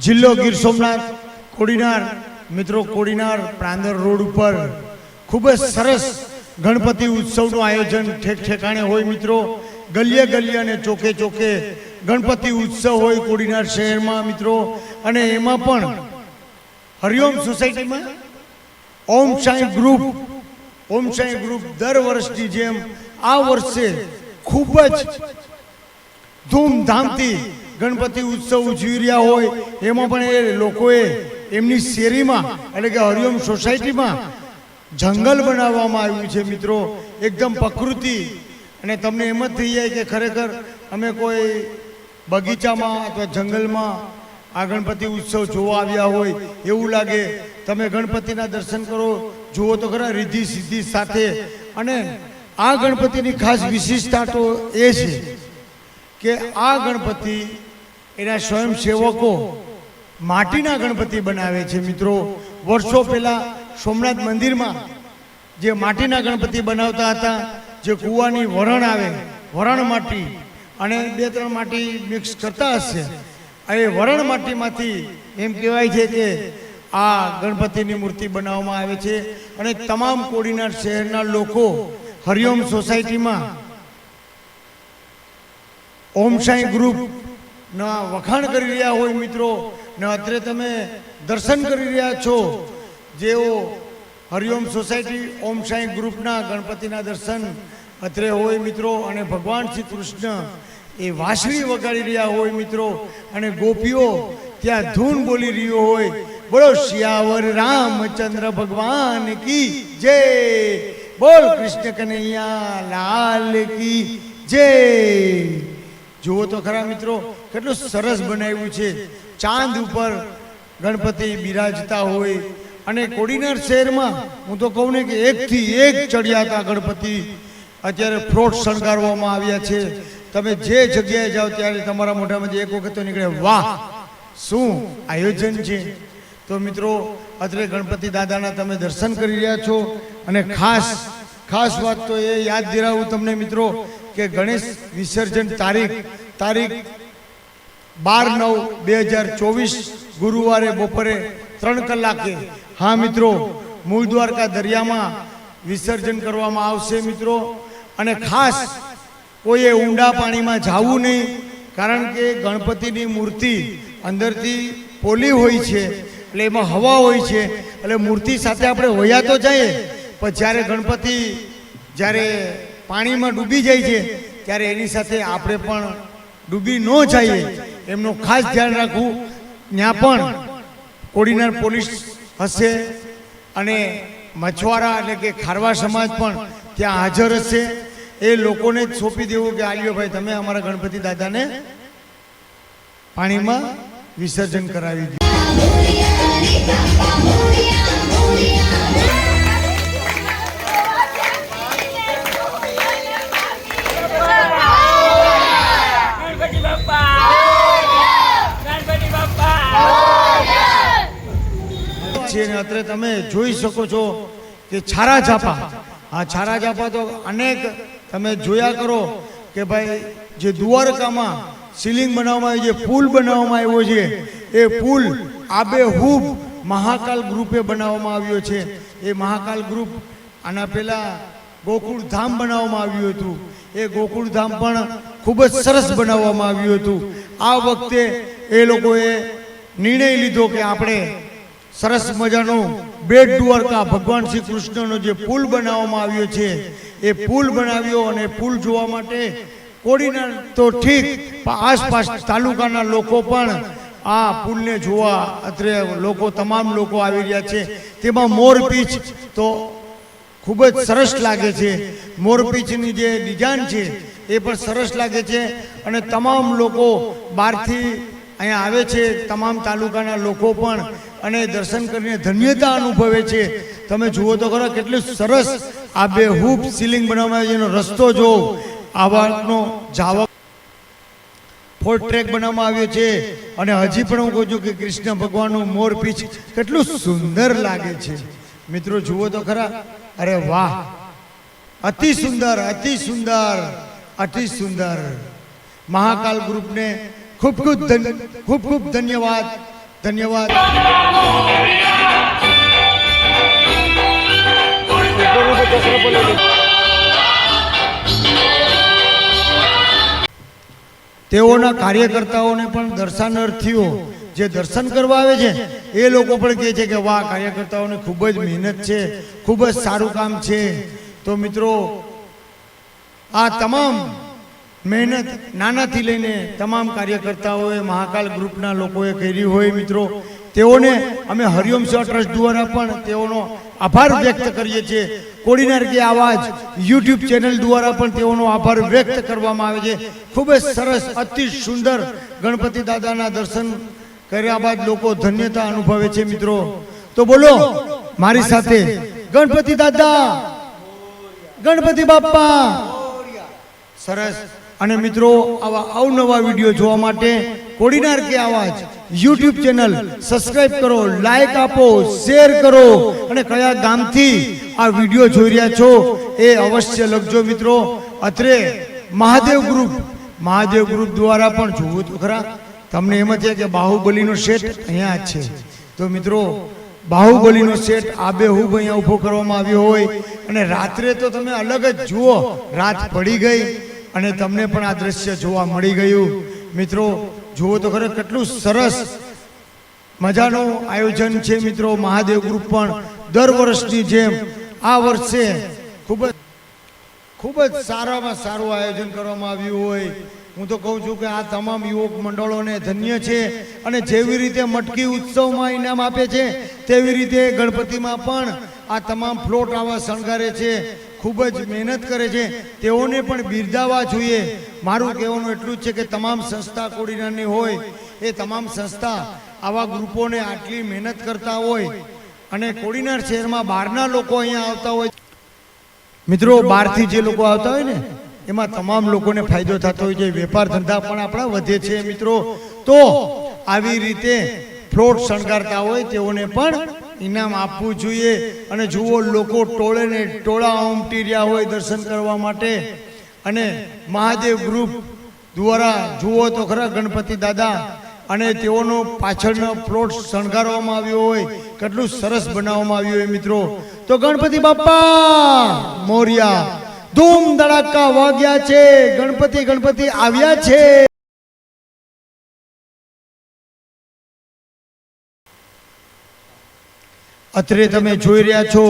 જિલ્લો ગીર સોમનાથ, કોડીનાર. મિત્રો, કોડીનાર પ્રાંદર રોડ ઉપર ખૂબ જ સરસ ગણપતિ ઉત્સવનું આયોજન ઠેક ઠેકાણે હોય મિત્રો. ગલીએ ગલીએ અને ચોકે ચોકે ગણપતિ ઉત્સવ હોય કોડીનાર શહેરમાં મિત્રો. અને એમાં પણ હરિઓમ સોસાયટીમાં ઓમ સાંઈ ગ્રુપ, ઓમ સાંઈ ગ્રુપ દર વર્ષની જેમ આ વર્ષે ખૂબ જ ધૂમધામથી ગણપતિ ઉત્સવ ઉજવી રહ્યા હોય, એમાં પણ એ લોકોએ એમની શેરીમાં એટલે કે હરિઓમ સોસાયટીમાં જંગલ બનાવવામાં આવ્યું છે મિત્રો, એકદમ પ્રકૃતિ. અને તમને એમ જ થઈ જાય કે ખરેખર અમે કોઈ બગીચામાં અથવા જંગલમાં આ ગણપતિ ઉત્સવ જોવા આવ્યા હોય, એવું લાગે. તમે ગણપતિના દર્શન કરો, જુઓ તો ખરા રિદ્ધિ સિદ્ધિ સાથે. અને આ ગણપતિની ખાસ વિશિષ્ટતા તો એ છે કે આ ગણપતિ એના સ્વયંસેવકો માટીના ગણપતિ બનાવે છે મિત્રો. વર્ષો પહેલા સોમનાથ મંદિરમાં જે માટીના ગણપતિ બનાવતા હતા, જે કૂવાની વરણ આવે, વરણ માટી અને બે ત્રણ માટી મિક્સ કરતા હશે. એ વરણ માટીમાંથી એમ કહેવાય છે કે આ ગણપતિની મૂર્તિ બનાવવામાં આવે છે અને તમામ કોડીનાર શહેરના લોકો હરિઓમ સોસાયટીમાં ઓમ સાંઈ ગ્રુપ. ના વખાણ કરી રહ્યા હોય મિત્રો ને અત્રે તમે દર્શન કરી રહ્યા છો. જેઓ હરિઓમ સોસાયટી ઓમ સાંઈ ગ્રુપના ગણપતિના દર્શન અત્રે હોય મિત્રો અને ભગવાન શ્રી કૃષ્ણ એ વાંસળી વગાડી રહ્યા હોય મિત્રો અને ગોપીઓ ત્યાં ધૂન બોલી રહ્યો હોય. બોલો શિયાવર રામચંદ્ર ભગવાન કી જય. બોલ કૃષ્ણ કનૈયા લાલ કી જય. જુઓ તો ખરા મિત્રો, કેટલું સરસ બનાવ્યું છે. ચાંદ ઉપર ગણપતિ બિરાજતા હોય અને કોડીનાર શહેરમાં, હું તો કહું ને કે એકથી એક ચડિયાતા ગણપતિ અત્યારે ફ્લોટ શણગારવામાં આવ્યા છે. તમે જે જગ્યાએ જાઓ ત્યારે તમારા મોઢામાંથી એક વખત તો નીકળે, વાહ, શું આયોજન છે? તો મિત્રો, અત્રે ગણપતિ દાદાના તમે દર્શન કરી રહ્યા છો અને ખાસ ખાસ વાત તો એ યાદ દિલાવું તમને મિત્રો કે ગણેશ વિસર્જન તારીખ તારીખ બાર નવ બે હજાર ચોવીસ ગુરુવારે બપોરે ત્રણ કલાકે. હા મિત્રો, મૂળ દ્વારકા દરિયામાં વિસર્જન કરવામાં આવશે મિત્રો. અને ખાસ કોઈએ ઊંડા પાણીમાં જવું નહીં, કારણ કે ગણપતિની મૂર્તિ અંદરથી પોલી હોય છે, એટલે એમાં હવા હોય છે, એટલે મૂર્તિ સાથે આપણે હોયા તો જઈએ પણ જ્યારે ગણપતિ જ્યારે પાણીમાં ડૂબી જાય છે, ત્યારે એની સાથે આપણે પણ ડૂબી ન જઈએ. એમનું ખાસ ધ્યાન રાખવું. ત્યાં પણ કોડીનાર પોલીસ હશે અને મછવારા એટલે કે ખારવા સમાજ પણ ત્યાં હાજર હશે. એ લોકોને જ સોંપી દેવું કે આલ્યો ભાઈ, તમે અમારા ગણપતિ દાદાને પાણીમાં વિસર્જન કરાવી દીધું છે અને અત્રે તમે જોઈ શકો છો કે છારા છાપા આ છારા છાપા તો અનેક તમે જોયા કરો કે ભાઈ જે દ્વારકામાં સીલિંગ બનાવવામાં આવી જે પુલ બનાવવામાં આવ્યો છે, એ પુલ આબેહૂબ મહાકાલ ગ્રુપે બનાવવામાં આવ્યો છે. એ મહાકાલ ગ્રુપ આના પહેલાં ગોકુળ ધામ બનાવવામાં આવ્યું હતું. એ ગોકુળ ધામ પણ ખૂબ જ સરસ બનાવવામાં આવ્યું હતું. આ વખતે એ લોકોએ નિર્ણય લીધો કે આપણે સરસ મજાનો બેટ દ્વારકા ભગવાન શ્રી કૃષ્ણનો જે પુલ બનાવવામાં આવ્યો છે, એ પુલ બનાવ્યો અને પુલ જોવા માટે કોડીના તો ઠીક આસપાસ તાલુકાના લોકો પણ આ પુલને જોવા અત્રે લોકો, તમામ લોકો આવી રહ્યા છે. તેમાં મોરપીચ તો ખૂબ જ સરસ લાગે છે. મોરપીચની જે ડિઝાઇન છે, એ પણ સરસ લાગે છે અને તમામ લોકો બહારથી અહીંયા આવે છે, તમામ તાલુકાના લોકો પણ અને દર્શન કરીને ધન્યતા અનુભવે છે. તમે જુઓ તો ખરા કેટલું સરસ આ બે હૂપ સીલિંગ બનાવવામાં એનો રસ્તો જો આવાનો જાવા ફોર ટ્રેક બનાવવામાં આવ્યો છે. અને હજી પણ હું કહું છું કે કૃષ્ણ ભગવાનનું મોર પીછ કેટલું સુંદર લાગે છે. મિત્રો, જુઓ તો ખરા. અરે વાહ. અતિ સુંદર અતિ સુંદર અતિ સુંદર. મહાકાલ ગ્રુપને ખૂબ ખૂબ ખૂબ ખૂબ ધન્યવાદ. ધન્યવાદ. તેઓના કાર્યકર્તાઓને પણ દર્શનાર્થીઓ જે દર્શન કરવા આવે છે, એ લોકો પણ કહે છે કે, વાહ, કાર્યકર્તાઓને ખૂબ જ મહેનત છે, ખૂબ જ સારું કામ છે. તો મિત્રો, આ તમામ મહેનત નાનાથી લઈને તમામ કાર્યકર્તાઓએ, મહાકાલ ગ્રુપના લોકોએ કરી હોય મિત્રો. તેઓને અમે હરિઓમ સેવા ટ્રસ્ટ દ્વારા પણ તેઓનો આભાર વ્યક્ત કરીએ છીએ. કોડીનાર કે આવાજ યુટ્યુબ ચેનલ દ્વારા પણ તેઓનો આભાર વ્યક્ત કરવામાં આવે છે. ખૂબ જ સરસ, અતિ સુંદર ગણપતિ દાદાના દર્શન કર્યા બાદ લોકો ધન્યતા અનુભવે છે મિત્રો. તો બોલો, મારી સાથે ગણપતિ દાદા, ગણપતિ બાપ્પા. સરસ. અને મિત્રો, આવા અવનવા વીડિયો જોવા માટે કોડીનાર કે આવાજ યુટ્યુબ ચેનલ સબસ્ક્રાઇબ કરો લાઈક આપો શેર કરો અને કયા ગામથી આ વીડિયો જોઈ રહ્યા છો એ અવશ્ય લખજો મિત્રો. અત્રે મહાદેવ ગ્રુપ મહાદેવ ગ્રુપ દ્વારા પણ જોવું તો ખરા. તમને એમ છે કે બાહુબલીનો સેટ અહીંયા જ છે. તો મિત્રો, બાહુબલીનો સેટ આબેહૂબ અહીંયા ઊભો કરવામાં આવ્યો હોય અને રાત્રે તો તમે અલગ જ જુઓ, રાત પડી ગઈ. અને તમને પણ આ દ્રશ્ય જોવા મળી ગયું. મિત્રો, જુઓ તો ખરે કેટલું સરસ મજાનું આયોજન છે મિત્રો, મહાદેવ ગ્રુપ પણ દર વર્ષની જેમ આ વર્ષે ખૂબ જ ખૂબ જ સારામાં સારું આયોજન કરવામાં આવ્યું હોય. હું તો કહું છું કે આ તમામ યુવક મંડળોને ધન્ય છે અને જેવી રીતે મટકી ઉત્સવમાં ઇનામ આપે છે, તેવી રીતે ગણપતિમાં પણ આ તમામ ફ્લોટ આવા શણગારે છે. ખૂબ જ મહેનત કરે છે. તેઓને પણ બિરદાવવા જોઈએ. મારું કહેવાનું એટલું જ છે કે તમામ સંસ્થા કોડીનારની હોય, એ તમામ સંસ્થા આવા ગ્રુપોને આટલી મહેનત કરતા હોય અને કોડીનાર શહેરમાં બહારના લોકો અહીંયા આવતા હોય. મિત્રો, બહારથી જે લોકો આવતા હોય ને, એમાં તમામ લોકોને ફાયદો થતો હોય છે. વેપાર ધંધા પણ આપણા વધે છે, મિત્રો. તો આવી રીતે ફ્લોટ શણગારતા હોય તેઓને પણ ઇનામ આપવું જોઈએ અને જુઓ લોકો ટોળે ને ટોળા ઉમટી રહ્યા હોય દર્શન કરવા માટે. અને મહાદેવ ગ્રુપ દ્વારા જુઓ તો ખરા ગણપતિ દાદા અને તેઓનો પાછળનો પ્લોટ શણગારવામાં આવ્યો હોય, કેટલું સરસ બનાવવામાં આવ્યું હોય મિત્રો. તો ગણપતિ બાપા, મોર્યા ધૂમ ધડાકા વાગ્યા છે. ગણપતિ ગણપતિ આવ્યા છે. અત્રે તમે જોઈ રહ્યા છો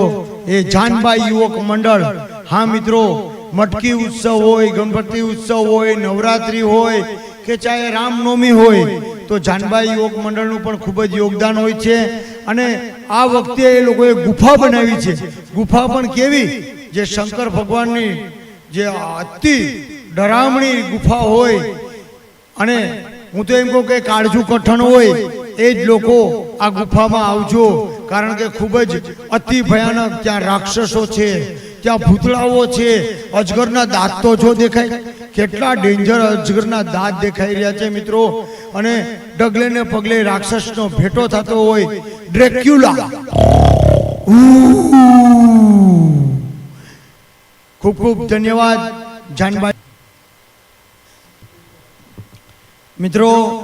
એ જાનબાઈ યુવક મંડળ. હા મિત્રો મટકી ઉત્સવ હોય ગણપતિ ઉત્સવ હોય નવરાત્રી હોય કે ચાહે રામનવમી હોય તો જાનબાઈ યુવક મંડળનું પણ ખૂબ જ યોગદાન હોય છે. અને આ વખતે એ લોકોએ ગુફા બનાવી છે. ગુફા પણ કેવી? જે શંકર ભગવાનની જે અતિ ડરામણી ગુફા હોય. અને હું તો એમ કહું કે કાળજુ કઠણ હોય. એ જ લોકો આ ગુફામાં આવજો. કારણ કે ખૂબ જ અતિ ભયાનક ત્યાં રાક્ષસો છે, ત્યાં ભૂતળાઓ છે. અજગરના દાંત તો જો દેખાય. કેટલા ડેન્જર અજગરના દાંત દેખાઈ રહ્યા છે મિત્રો. અને ડગલે ને પગલે રાક્ષસનો ભેટો થતો હોય. ડ્રેક્યુલા. ખૂબ ખૂબ ધન્યવાદ જાનભાઈ મિત્રો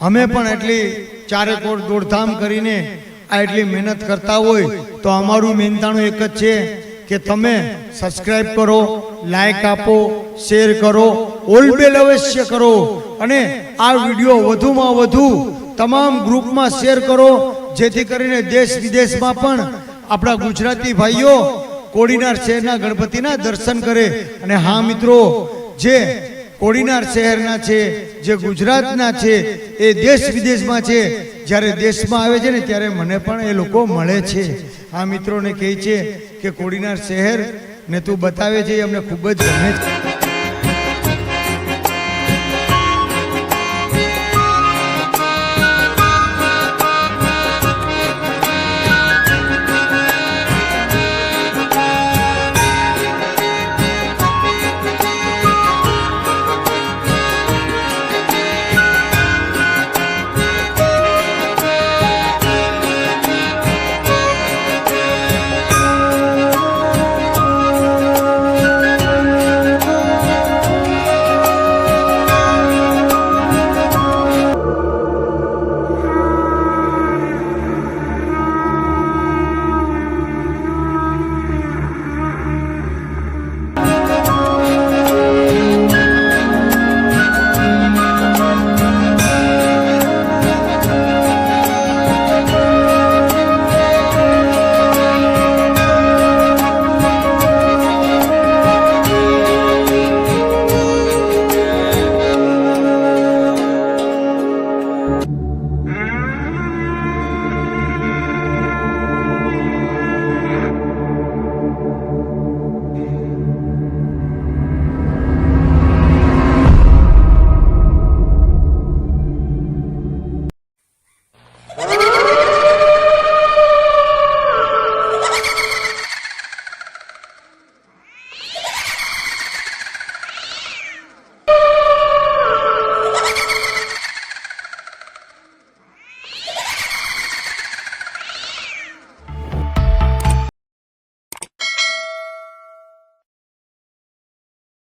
અમે પણ એટલી ચારે કોર દોડધામ કરીને આ એટલી મહેનત કરતા હોય તો અમારું મહેનતાણું એક જ છે કે તમે સબસ્ક્રાઈબ કરો લાઈક આપો શેર કરો ઓલ બેલ અવશ્ય કરો. અને આ વીડિયો વધુમાં વધુ તમામ ગ્રુપમાં શેર કરો, જેથી કરીને દેશ વિદેશમાં પણ આપણા ગુજરાતી ભાઈઓ કોડીનાર શહેરના ગણપતિના દર્શન કરે. અને હા મિત્રો, જે કોડીનાર શહેરના છે જે ગુજરાતના છે, એ દેશ વિદેશમાં છે, જ્યારે દેશમાં આવે છે ને, ત્યારે મને પણ એ લોકો મળે છે. આ મિત્રોને કહે છે કે કોડીનાર શહેર ને તું બતાવે છે, એ અમને ખૂબ જ ગમે છે.